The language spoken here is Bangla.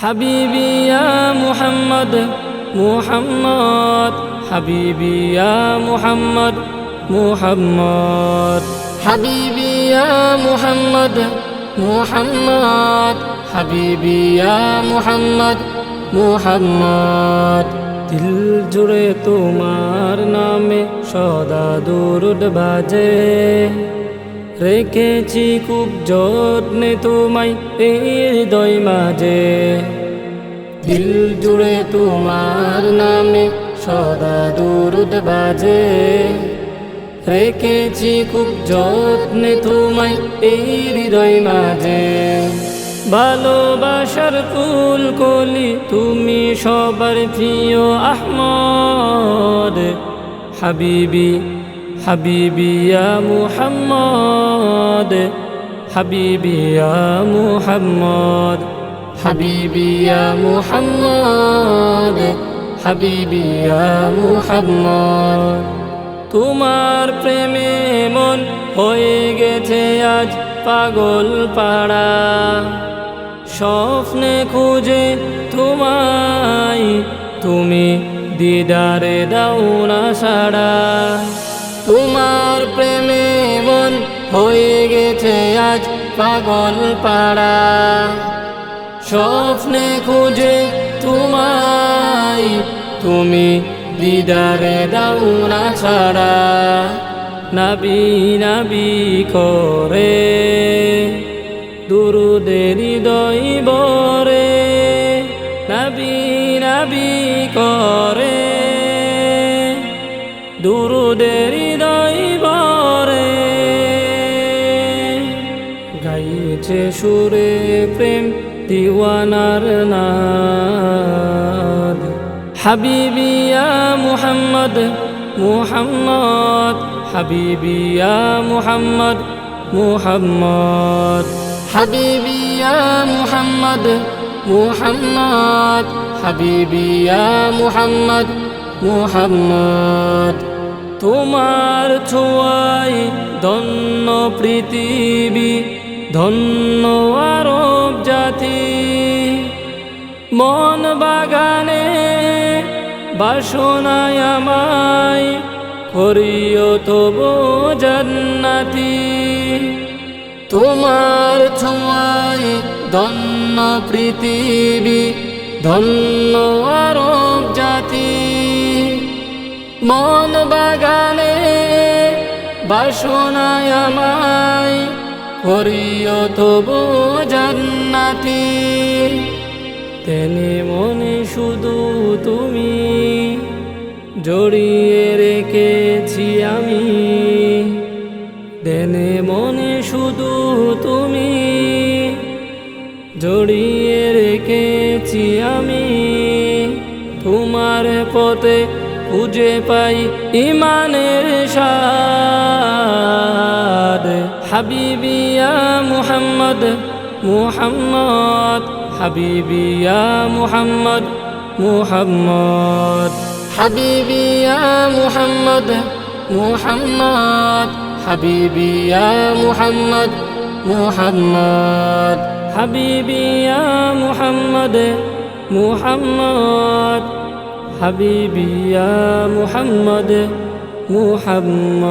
হাবিবিয়া মুহাম্মদ মুহাম্মদ। হাবিবিয়া মুহাম্মদ মুহাম্মদ। হাবিবিয়া মুহাম্মদ মুহাম্মদ। হাবিবিয়া মুহাম্মদ মুহাম্মদ। দিল জুড়ে তোমার নামে সদা দুরুদ বাজে। রেখেছি খুব যত্নে তোমায় এই হৃদয় মাঝে। দিল জুড়ে তোমার নামে সদা দুরুদ বাজে। রেখেছি খুব যত্নে তোমায় এই হৃদয় মাঝে। ভালোবাসার ফুল কলি তুমি সবার প্রিয় আহমদ। হাবিবি হাবিবি ইয়া মুহাম্মদ, হাবিবি ইয়া মুহাম্মদ, হাবিবি ইয়া মুহাম্মদ, হাবিবি ইয়া মুহাম্মদ। তোমার প্রেমে মন হয়ে গেছে আজ পাগল পাড়া। স্বপ্নে খুঁজে তোমায় তুমি দিদারে দাও না সাড়া তোমার প্রেমে মন হয়ে গেছে আজ পাগল পাড়া। স্বপ্নে খুঁজে তোমায় তুমি দিদারে দাও না ছাড়া। নাবি নাবি করে দুরুদের হৃদয় বরে। নাবি নাবি করে দুরুদের হৃদয় বরে গাইছে সুরে প্রেম দিওয়ানার নাদ। হাবিবি ইয়া মুহাম্মদ মুহাম্মদ। হাবিবি ইয়া মুহাম্মদ মুহাম্মদ। হাবিবি ইয়া মুহাম্মদ মুহাম্মদ। হাবিবি ইয়া মুহাম্মদ মুহাম্মদ। তোমার ছোঁয়াই ধন্য পৃথিবী, ধন্য আরব জাতি। মন বাগানে বাসনায় আমায় করিও তবু জান্নাতি। তোমার ছোঁয়ায় ধন্য পৃথিবী, ধন্য আরব জাতি। মন বাগানে বাসনায় আমায় করিও তবু জান্নাতি। তেনে মনে শুধু তুমি জড়িয়ে রেখেছি আমি। দেনে মনে শুধু তুমি জড়িয়ে রেখেছি আমি। তোমার পথে খুঁজে পাই ইমানের সাদ হাবিবিয়া মুহাম্মদ মুহাম্মদ। হাবিবিয়া মুহাম্মদ মুহাম্মদ। হাবিবিয়া মুহাম্মদ মুহাম্মদ। হাবিবিয়া মুহাম্মদ মুহাম্মদ। হাবিবিয়া মুহাম্মদ মুহাম্মদ। হাবিবিয়া মুহাম্মদ মুহাম্মদ।